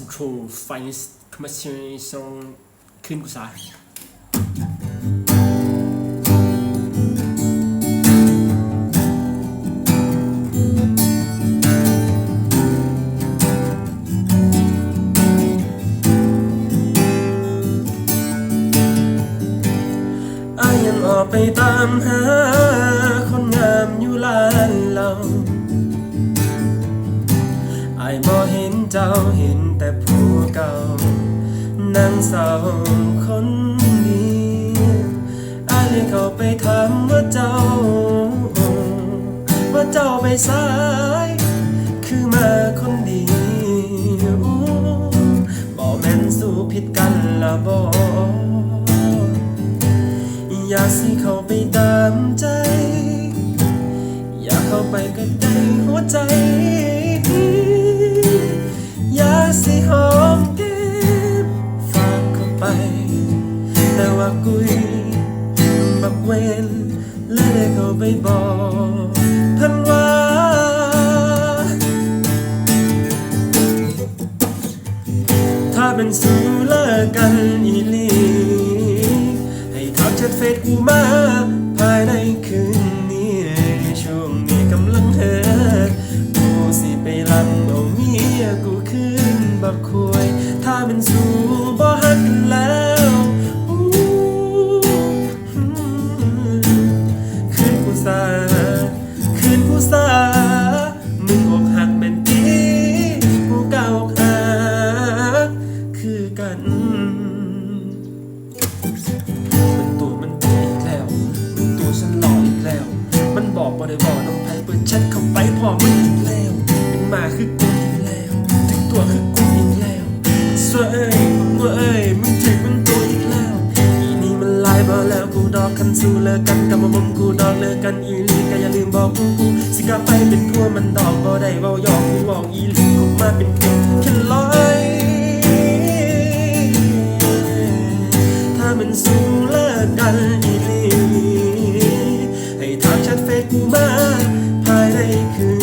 Central Finance Commission ขึ้นกุศาอายังออกไปตามหา นแต่ผู้เก่า นั่งเศร้าคนดีอายเลยเข้าไปถามว่าเจ้า ว่าเจ้าไปสาย คือมาคนดีบ่แม่นสู้ผิดกันละบ่อยากสิเข้าไปตามใจ อยากเข้าไปใกล้ๆหัวใจ สิหอมแก้มฝากเข้าไป แต่ว่ากุยบักเวนและได้เข้าไปบอกเพันว่าถ้าเป็นสูเลิกกันอีลีให้ทักแชทเฟซกูมา บักควย ถ้าเป็นสู้บ่ฮักกันแล้วคืนกูสาคืนกูสามึงอกหักเป็นตีกูเก่าหักคือกันมันตัวมันตัวอีกแล้วมันตัวฉันหลออีกแล้ว มันบอกบ่ได้บอกน้องไผเปิดแชทเข้าไปพอมันอีกแล้วเป็นมาคือกู บอแล้วกูดอกคันสู้เลิกกันกับมุมกูดอกเลิกกันอีลีก็อย่าลืมบอกกูกูสิกาไปเป็นทั่วมันดอกก็ได้เว้ายอกกูบอกอีลีกูมาเป็นเด็กแค่ลอยถ้ามันสู้เลิกกันอีลีให้ทักชัดเฟซกูมาภายในคืน